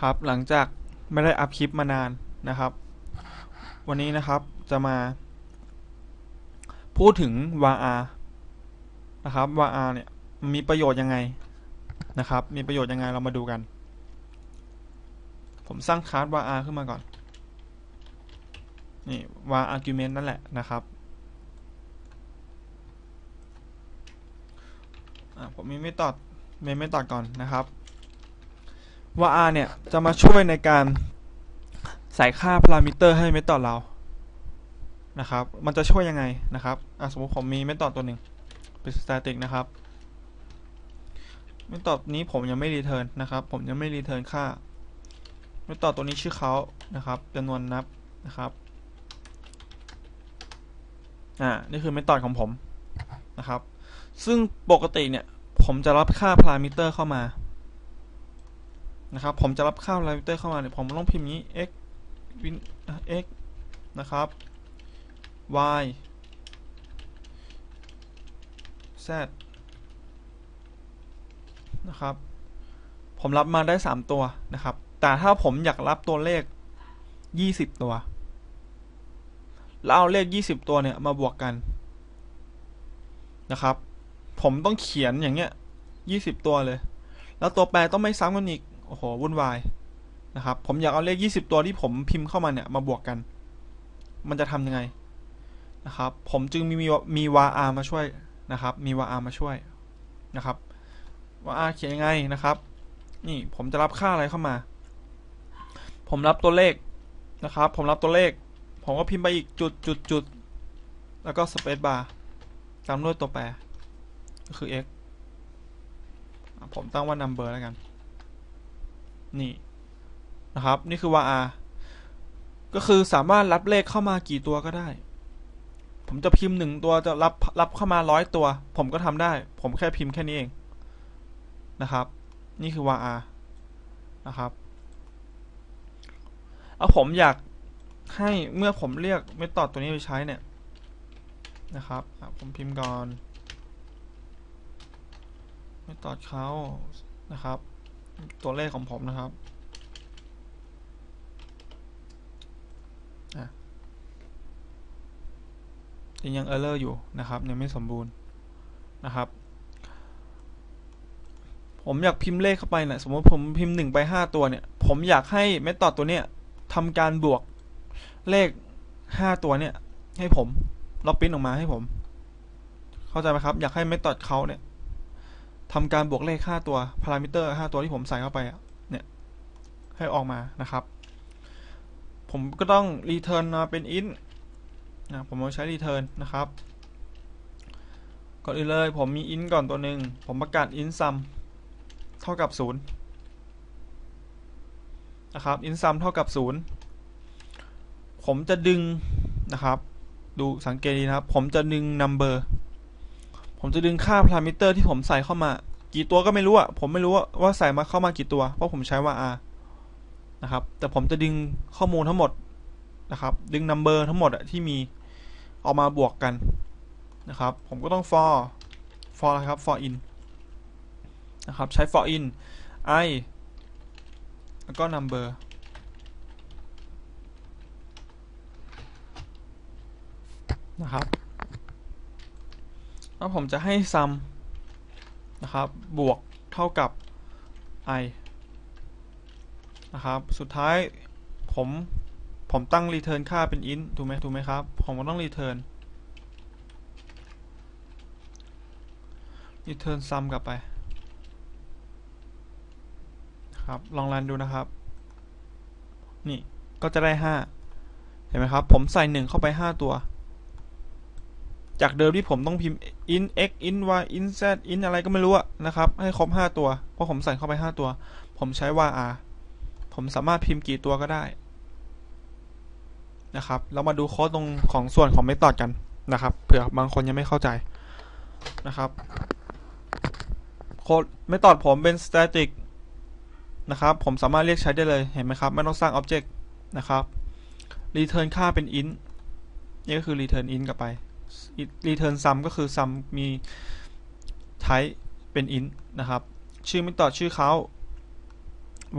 ครับ หลังจากไม่ได้อัพคลิปมานานนะครับ วันนี้นะครับจะมา พูดถึง VR นะครับ VR เนี่ยมีประโยชน์ยังไงนะครับ มีประโยชน์ยังไงเรามาดูกัน ผมสร้างคลาส var ขึ้นมาก่อน นี่ var argument นั่นแหละนะครับผมมีไม่ตอดเมนไม่ตอดก่อนนะครับ var เนี่ย จะมาช่วยในการใส่ค่าพารามิเตอร์ให้เมธอดเรา นะครับ มันจะช่วยยังไงนะครับอะสมมติผมมีเมธอดตัวหนึ่งเป็น static นะครับเมธอดนี้ผมยังไม่รีเทิร์นนะครับ ผมยังไม่รีเทิร์นค่าเมธอดตัวนี้ชื่อเขานะครับจำนวนนับนะครับอ่านี่คือเมธอดของผมนะครับ ซึ่งปกติเนี่ย ผมจะรับค่าพารามิเตอร์เข้ามา นะครับ ผมจะรับค่าพารามิเตอร์เข้ามาเนี่ยผมต้องพิมพ์นี้ x win x นะครับ y z นะครับ ผมรับมาได้ 3 ตัวนะครับ แต่ถ้าผมอยากรับตัวเลข 20 ตัว แล้วเอาเลข 20 ตัวเนี่ยมาบวกกันนะครับ ผมต้องเขียนอย่างเงี้ย 20 ตัวเลย แล้วตัวแปรต้องไม่ซ้ำกันอีก โอ้โหวุ่นวายนะครับ ผมอยากเอาเลข 20 ตัวที่ผมพิมพ์เข้ามาเนี่ยมาบวกกัน มันจะทำยังไงนะครับ ผมจึงมีมีมี var มาช่วยนะครับ มี var มาช่วยนะครับ var เขียนยังไงนะครับ นี่ผมจะรับค่าอะไรเข้ามา ผมรับตัวเลขนะครับ ผมรับตัวเลข ผมก็พิมพ์ไปอีกจุดจุดจุดแล้วก็ space bar ตามด้วยตัวแปรก็คือ x ผมตั้งว่า number แล้วกัน นี่นะครับ นี่คือ var ก็คือสามารถรับเลขเข้ามากี่ตัวก็ได้ ผมจะพิมพ์หนึ่งตัวจะรับรับเข้ามาร้อยตัว ผมก็ทำได้ ผมแค่พิมพ์แค่นี้เองนะครับ นี่คือ var นะครับเอาผมอยากให้เมื่อผมเรียกเมธอดตัวนี้ไปใช้เนี่ยนะครับผมพิมพ์ก่อนเมธอดเขานะครับ ตัวเลขของผมนะครับยังยังเออร์เลอร์อยู่นะครับยังไม่สมบูรณ์นะครับ ผมอยากพิมพ์เลขเข้าไปเนะี่ยสมมติผมพิมพ์หนึ่งไปห้าตัวเนี่ย ผมอยากให้เมธอดตัวเนี้ยทำการบวกเลขห้าตัวเนี่ย ให้ผมเราปิ้นออกมาให้ผม เข้าใจไหมครับ อยากให้เมธอดเขาเนี่ย ทำการบวกเลขห้าตัวพารามิเตอร์ห้าตัวที่ผมใส่เข้าไปเนี่ยให้ออกมานะครับ ผมก็ต้องรีเทิร์นมาเป็น int นะผมเอาใช้ return นะครับก่อนอื่นเลยผมมี int ก่อนตัวหนึ่งผมประกาศ int sum เท่ากับ 0 นะครับ int sum เท่ากับ 0 ผมจะดึงนะครับ ดูสังเกตดีนะครับ ผมจะดึง number ผมจะดึงค่า parameter ที่ผมใส่เข้ามา กี่ตัวก็ไม่รู้อะผมไม่รู้ว่าใส่มาเข้ามากี่ตัว เพราะผมใช้ว่า r นะครับ แต่ผมจะดึงข้อมูลทั้งหมดนะครับ ดึง number ทั้งหมดอะที่มีออกมาบวกกันนะครับ ผมก็ต้อง for for นะครับ for in นะครับ ใช้ for in i แล้วก็ number นะครับ แล้วผมจะให้ sum นะครับ บวกเท่ากับ i นะครับ สุดท้ายผม ผมตั้ง return ค่าเป็น int ถูกไหมถูกไหมครับ ผมก็ต้อง return return sum กลับไปครับ ลองรันดูนะครับ นี่ ก็จะได้ 5 เห็นไหมครับ ผมใส่ 1 เข้าไป 5 ตัว จากเดิมที่ผมต้องพิมพ์ int x int y int z int อะไรก็ไม่รู้นะครับ ให้ครบ 5 ตัว เพราะผมใส่เข้าไป 5 ตัว ผมใช้ var ผมสามารถพิมพ์กี่ตัวก็ได้นะครับเรามาดูโค้ดตรงของส่วนของเมธอดกันนะครับเผื่อบางคนยังไม่เข้าใจนะครับโค้ดเมธอดผมเป็น static นะครับ ผมสามารถเรียกใช้ได้เลยเห็นไหมครับ ไม่ต้องสร้าง object นะครับ return ค่าเป็น int นี่ก็คือ return int กลับไป return sum ก็คือ sum มี type เป็น int นะครับ ชื่อเมธอชื่อเขา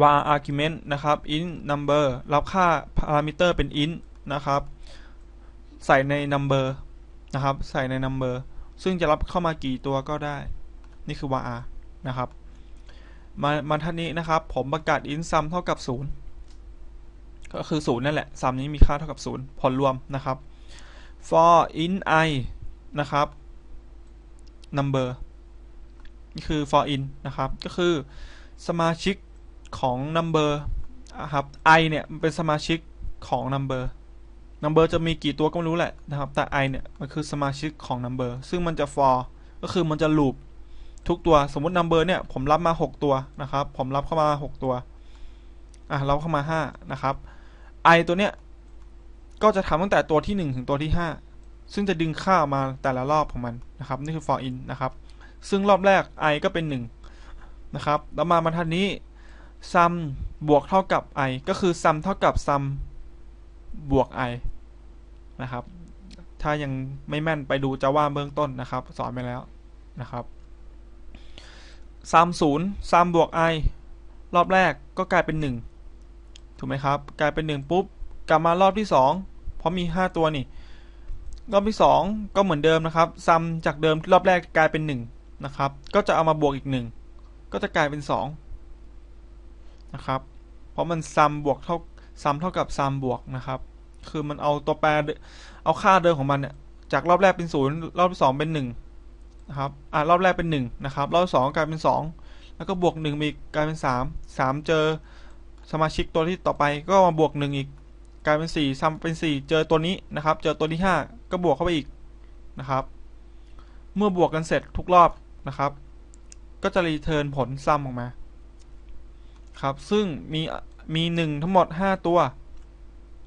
var argument นะครับ int number รับค่า parameter เป็น int นะครับ ใส่ใน number นะครับ ใส่ใน number ซึ่งจะรับเข้ามากี่ตัวก็ได้ นี่คือ var นะครับ มามาท่านี้นะครับ ผมประกาศ int sum เท่ากับ 0 ก็คือ 0 นั่นแหละ sum นี้มีค่าเท่ากับ 0 ผลรวมนะครับ for in i นะครับ number นี่คือ for in นะครับ ก็คือสมาชิกของ number ครับ i เนี่ยมันเป็นสมาชิกของ number number จะมีกี่ตัวก็ไม่รู้แหละนะครับ แต่ i เนี่ยมันคือสมาชิกของ number ซึ่งมันจะ for ก็คือมันจะ loop ทุกตัวสมมติ number เนี่ยผมรับมา 6 ตัวนะครับ ผมรับเข้ามา 6 ตัว อะรับเข้ามา 5 นะครับ i ตัวเนี้ย ก็จะทำตั้งแต่ตัวที่ 1 ถึงตัวที่ 5 ซึ่งจะดึงค่ามาแต่ละรอบของมันนะครับ นี่คือ for in นะครับ ซึ่งรอบแรก i ก็เป็น 1 นะครับ แล้วมาบรรทัดนี้ sum บวกเท่ากับ i ก็คือ sum เท่ากับ sum บวก i นะครับ ถ้ายังไม่แม่นไปดูจะว่าเบื้องต้นนะครับ สอนไปแล้วนะครับ sum 0 sum บวก i รอบแรกก็กลายเป็น 1 ถูกไหมครับ กลายเป็น 1 ปุ๊บกลับมารอบที่ 2 เพราะมี 5 ตัวนี่ รอบที่ 2 ก็เหมือนเดิมนะครับซัมจากเดิมรอบแรกกลายเป็น 1 นะครับ ก็จะเอามาบวกอีก 1 ก็จะกลายเป็น 2 นะครับ เพราะมันซัมบวกเท่าซัมเท่ากับซัมบวกนะครับ คือมันเอาตัวแปรเอาค่าเดิมของมันเนี่ยจากรอบแรกเป็น 0 รอบที่2เป็น 1 นะครับ อ่ารอบแรกเป็น 1 นะครับ รอบที่2กลายเป็น 2 แล้วก็บวก1อีกกลายเป็น 3 3 เจอสมาชิกตัวที่ต่อไปก็มาบวก 1 อีก กลายเป็น4ซ้ำเป็น4เจอตัวนี้นะครับ เจอตัวที่5ก็บวกเข้าไปอีกนะครับ เมื่อบวกกันเสร็จทุกรอบนะครับ ก็จะรีเทิร์นผลซ้ำออกมา ครับ ซึ่งมีมี1ทั้งหมด5ตัว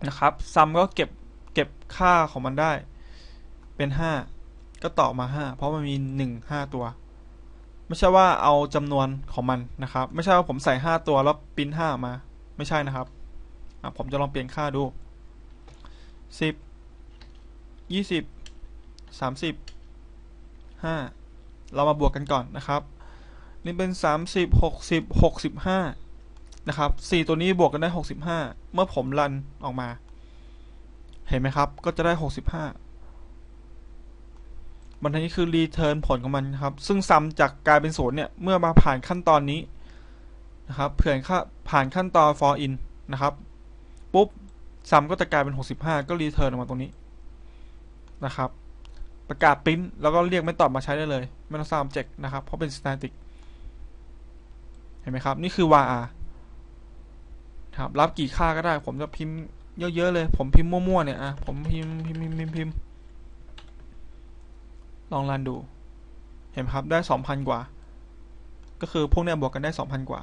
นะครับซ้ำก็เก็บเก็บค่าของมันได้ เป็น5ก็ต่อมา5เพราะมันมี1 5ตัวไม่ใช่ว่าเอาจำนวนของมันนะครับ ไม่ใช่ว่าผมใส่5ตัวแล้วปิ้น5มา ไม่ใช่นะครับ ผมจะลองเปลี่ยนค่าดูสิบยี่สิบสามสิบห้าเรามาบวกกันก่อนนะครับ นี่เป็นสามสิบหกสิบหกสิบห้านะครับสี่ตัวนี้บวกกันได้หกสิบห้าเมื่อผมรันออกมา เห็นไหมครับ ก็จะได้หกสิบห้ามันนี้คือรีเทิร์นผลของมันครับ ซึ่งซ้ำจากกลายเป็นศูนย์เนี่ย เมื่อมาผ่านขั้นตอนนี้นะครับเผื่อค่าผ่านขั้นตอน for in นะครับ ปุ๊บซัมก็จะกลายเป็น 65 ก็รีเทิร์นออกมาตรงนี้นะครับ ประกาศปริ้นแล้วก็เรียกไม่ตอบมาใช้ได้เลย ไม่ต้องสร้าง object นะครับ เพราะเป็น static เห็นไหมครับ นี่คือ var ครับ รับกี่ค่าก็ได้ ผมจะพิมพ์เยอะๆเลย ผมพิมพ์มั่วๆเนี่ยอะผมพิมพ์พิมพ์พิมพ์พิมพ์พิมพ์ลองรันดู เห็นครับได้ 2,000 กว่า ก็คือพวกเนี้ยบวกกันได้ 2,000 กว่า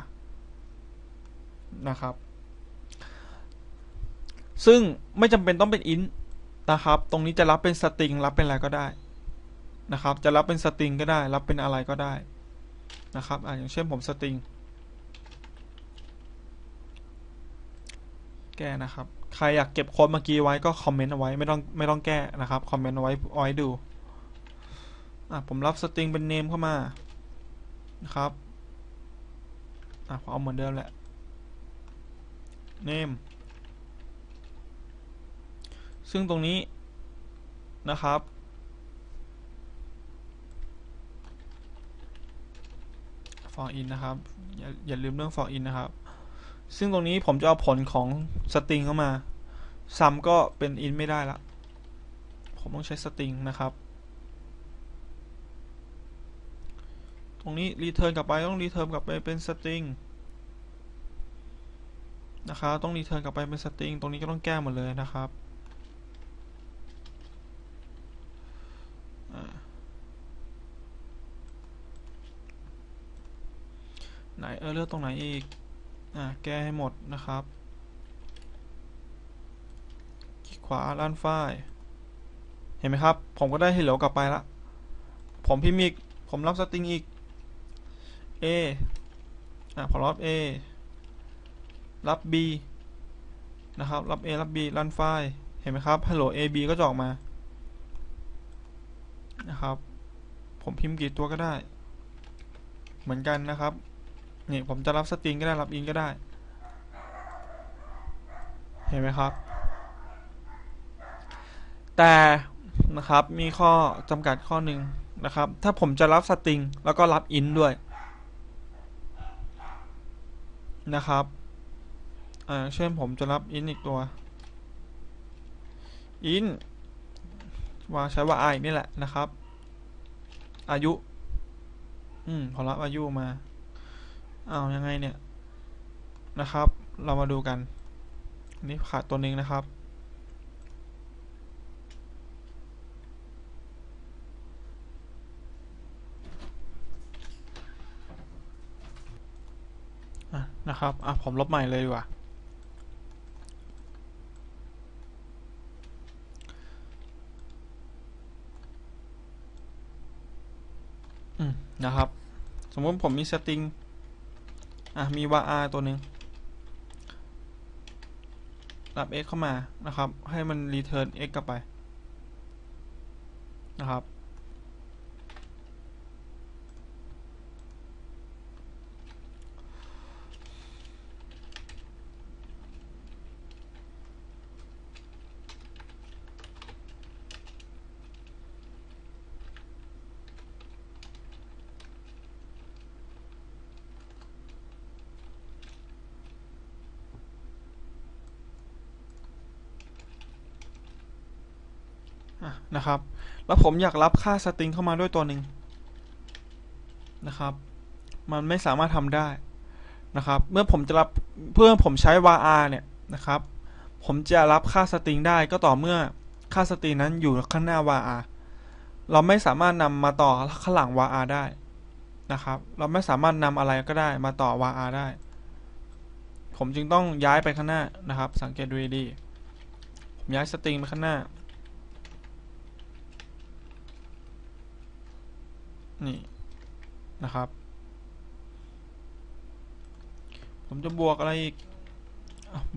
นะครับ ซึ่งไม่จำเป็นต้องเป็น int นะครับ ตรงนี้จะรับเป็นสตริงรับเป็นอะไรก็ได้นะครับ จะรับเป็นสตริงก็ได้ รับเป็นอะไรก็ได้นะครับอ่าอย่างเช่นผมสตริงแก้นะครับ ใครอยากเก็บโค้ดเมื่อกี้ไว้ก็คอมเมนต์เอาไว้ไม่ต้องไม่ต้องแก้นะครับคอมเมนต์เอาไว้เอาไว้ดูอะผมรับสตริงเป็นเนมเข้ามานะครับอะเอาเหมือนเดิมแหละ name ซึ่งตรงนี้นะครับ for in นะครับอย่าอย่าลืมเรื่อง for in นะครับ ซึ่งตรงนี้ผมจะเอาผลของสตริงเข้ามา sum ก็เป็น in ไม่ได้ละ ผมต้องใช้สตริงนะครับ ตรงนี้ return กลับไปต้อง return กลับไปเป็นสตริงนะครับ ต้องรีเทิร์นกลับไปเป็นสตริง ตรงนี้ก็ต้องแก้หมดเลยนะครับ ไหนเออเลือกตรงไหนอีก อ่าแก้ให้หมดนะครับ คลิกขวาด้านฝ้าย เห็นไหมครับ ผมก็ได้ hello กลับไปละ ผมพิมพ์อีก ผมรับสตริงอีก a อ่าพอรับ a รับ b นะครับ รับ a รับ b รันไฟล์เห็นไหมครับ hello a b ก็จะออกมา นะครับ ผมพิมพ์กี่ตัวก็ได้ เหมือนกันนะครับ นี่ผมจะรับสตริงก็ได้รับอินก็ได้ เห็นไหมครับ แต่นะครับมีข้อจำกัดข้อหนึ่งนะครับ ถ้าผมจะรับสตริงแล้วก็รับอินด้วยนะครับเช่นผมจะรับอินอีกตัวอินว่าใช้ว่าไอนี่แหละนะครับ อายุ อืมพอรับอายุมา เอายังไงเนี่ยนะครับ เรามาดูกัน นี่ขาดตัวหนึ่งนะครับะนะครับ อะ ผมลบใหม่เลยดีกว่า อืม นะครับ สมมติผมมีสตริง อะมีว่า r ตัวหนึ่งรับ x เข้ามานะครับ ให้มัน return x กลับไปนะครับ นะครับ แล้วผมอยากรับค่าสตริงเข้ามาด้วยตัวหนึ่งนะครับ มันไม่สามารถทำได้นะครับ เมื่อผมจะรับเพื่อผมใช้ var เนี่ยนะครับ ผมจะรับค่าสตริงได้ก็ต่อเมื่อค่าสตริงนั้นอยู่ข้างหน้า var เราไม่สามารถนำมาต่อข้างหลัง var ได้นะครับ เราไม่สามารถนำอะไรก็ได้มาต่อ var ได้ ผมจึงต้องย้ายไปข้างหน้านะครับ สังเกตดูดีผมย้ายสตริงไปข้างหน้า นี่นะครับ ผมจะบวกอะไรอีก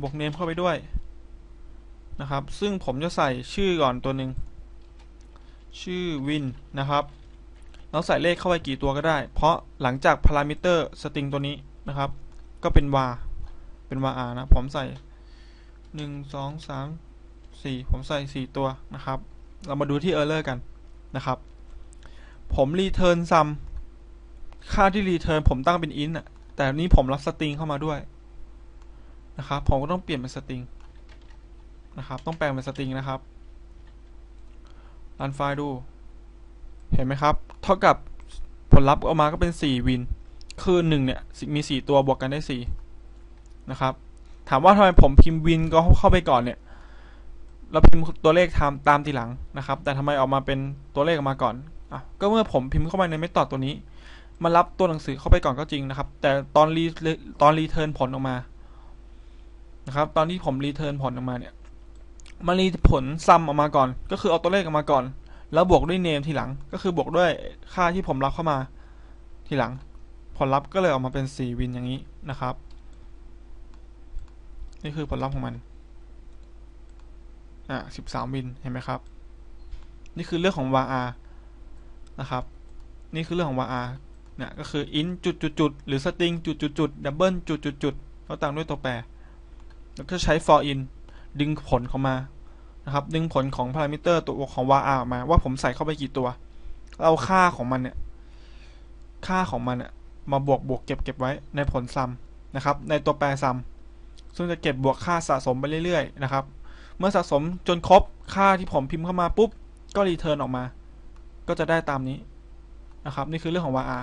บวกเนมเข้าไปด้วยนะครับ ซึ่งผมจะใส่ชื่อก่อนตัวหนึ่งชื่อวินนะครับเราใส่เลขเข้าไปกี่ตัวก็ได้ เพราะหลังจากพารามิเตอร์สตริงตัวนี้นะครับ ก็เป็น var เป็น var นะ ผมใส่หนึ่งสองสามสี่ผมใส่สี่ตัวนะครับ เรามาดูที่ error กันนะครับ ผมรีเทิร์นซัมค่าที่รีเทิร์นผมตั้งเป็นอินอะแต่นี้ผมรับสตริงเข้ามาด้วยนะครับผมก็ต้องเปลี่ยนเป็นสตริงนะครับ ต้องแปลงเป็นสตริงนะครับรันไฟล์ดู เห็นไหมครับ เท่ากับผลลัพธ์ออกมาก็เป็น 4 วิน คือ1เนี่ยมี 4 ตัวบวกกันได้ 4 นะครับ ถามว่าทำไมผมพิมพ์วินก็เข้าไปก่อนเนี่ย เราพิมพ์ตัวเลขตามตามทีหลังนะครับ แต่ทำไมออกมาเป็นตัวเลขออกมาก่อน อะก็เมื่อผมพิมพ์เข้าไปในเมธอดตัวนี้มันรับตัวหนังสือเข้าไปก่อนก็จริงนะครับ แต่ตอนรีตอนรีเทิร์นผลออกมานะครับ ตอนที่ผมรีเทิร์นผลออกมาเนี่ยมันรีผลซัมออกมาก่อน ก็คือเอาตัวเลขออกมาก่อน แล้วบวกด้วยเนมทีหลัง ก็คือบวกด้วยค่าที่ผมรับเข้ามาทีหลัง ผลลัพธ์ก็เลยออกมาเป็น4วินอย่างนี้นะครับ นี่คือผลลัพธ์ของมันอ่า13วินเห็นไหมครับ นี่คือเรื่องของ var นะครับ นี่คือเรื่องของ var เนี่ยก็คือ int จุดจุดจุดหรือ string จุดจุดจุด double จุดจุดจุดแล้วตามด้วยตัวแปร แล้วก็ใช้ for in ดึงผลเข้ามานะครับ ดึงผลของพารามิเตอร์ตัวของ var ออกมา ว่าผมใส่เข้าไปกี่ตัว เอาค่าของมันเนี่ย ค่าของมันเนี่ยมาบวกบวกเก็บเก็บไว้ในผลซัมนะครับ ในตัวแปรซัมซึ่งจะเก็บบวกค่าสะสมไปเรื่อยๆนะครับ เมื่อสะสมจนครบค่าที่ผมพิมพ์เข้ามาปุ๊บ ก็รีเทิร์นออกมา ก็จะได้ตามนี้นะครับ นี่คือเรื่องของ var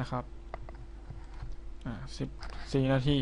นะครับอ่าสิบสี่นาที